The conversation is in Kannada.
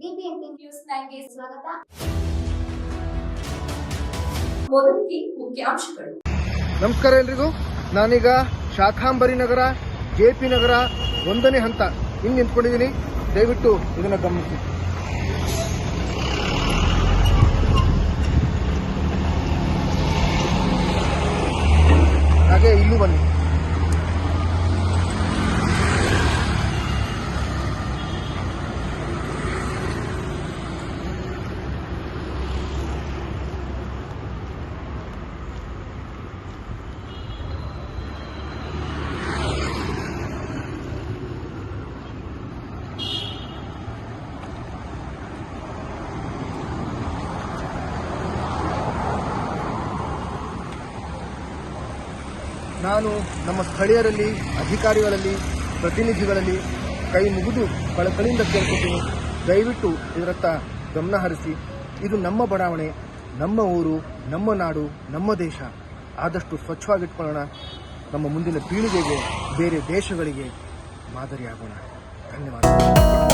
ನ್ಯೂಸ್ ಸ್ವಾಗತ. ಮುಖ್ಯಾಂಶಗಳು. ನಮಸ್ಕಾರ ಎಲ್ರಿಗೂ. ನಾನೀಗ ಶಾಖಾಂಬರಿ ನಗರ, ಜೆ ಪಿ ನಗರ ಒಂದನೇ ಹಂತ ಇಲ್ಲಿ ನಿಂತ್ಕೊಂಡಿದ್ದೀನಿ ದಯವಿಟ್ಟು ಇದನ್ನ ಗಮನಿಸಿ. ಹಾಗೆ ಇಲ್ಲೂ ಬನ್ನಿ. ನಾನು ನಮ್ಮ ಸ್ಥಳೀಯರಲ್ಲಿ, ಅಧಿಕಾರಿಗಳಲ್ಲಿ, ಪ್ರತಿನಿಧಿಗಳಲ್ಲಿ ಕೈ ಮುಗಿದು ಕಳಕಳಿಯಿಂದ ಕೇಳ್ಕೊತೀನಿ. ದಯವಿಟ್ಟು ಇದರತ್ತ ಗಮನ ಹರಿಸಿ. ಇದು ನಮ್ಮ ಬಡಾವಣೆ, ನಮ್ಮ ಊರು, ನಮ್ಮ ನಾಡು, ನಮ್ಮ ದೇಶ. ಆದಷ್ಟು ಸ್ವಚ್ಛವಾಗಿಟ್ಕೊಳ್ಳೋಣ. ನಮ್ಮ ಮುಂದಿನ ಪೀಳಿಗೆಗೆ, ಬೇರೆ ದೇಶಗಳಿಗೆ ಮಾದರಿಯಾಗೋಣ. ಧನ್ಯವಾದ